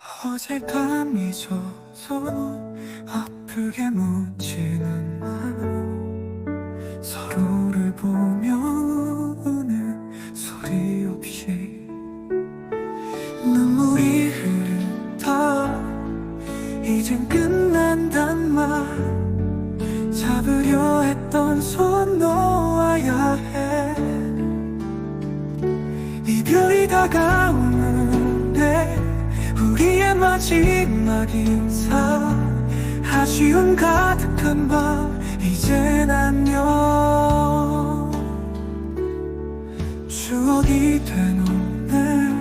어제 밤이 져서 아프게 묻지는 않아 서로를 보며 우는 소리 없이 눈물이 흐른다. 이젠 끝난단 말. 잡으려 했던 손 놓아야 해. 이별이 우리의 마지막 인사. 아쉬움 가득한 밤 이젠 안녕 추억이 된 오늘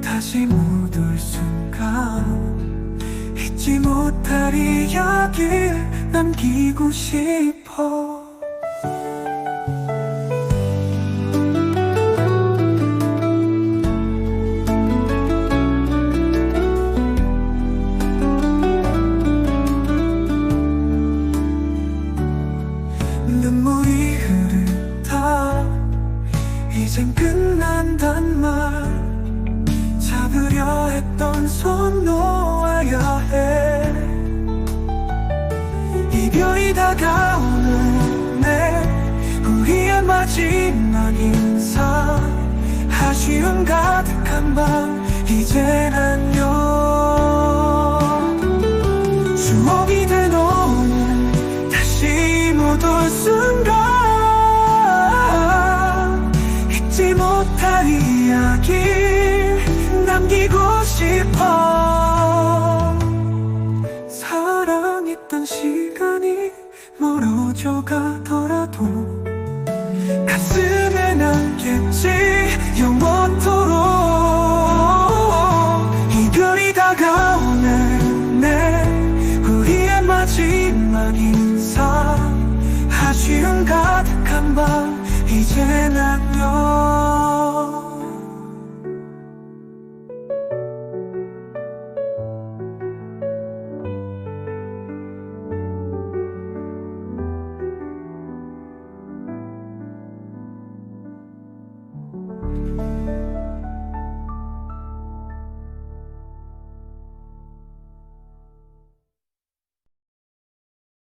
다시 묻을 순간 잊지 못할 이야기 남기고 싶어 이젠 끝난단 말. 잡으려 했던 손 놓아야 해. 이별이 다가오는 내 우리의 마지막 인사. 아쉬움 가득한 밤 이젠 안녕 추억이 된 오늘 다시 못 올 순간 못할 이야기 남기고 싶어. 사랑했던 시간이 멀어져 가더라도 가슴에 남겠지 영원토록. 이별이 다가오는 내 우리의 마지막 인사. 아쉬움 가득한 밤 이젠 안녕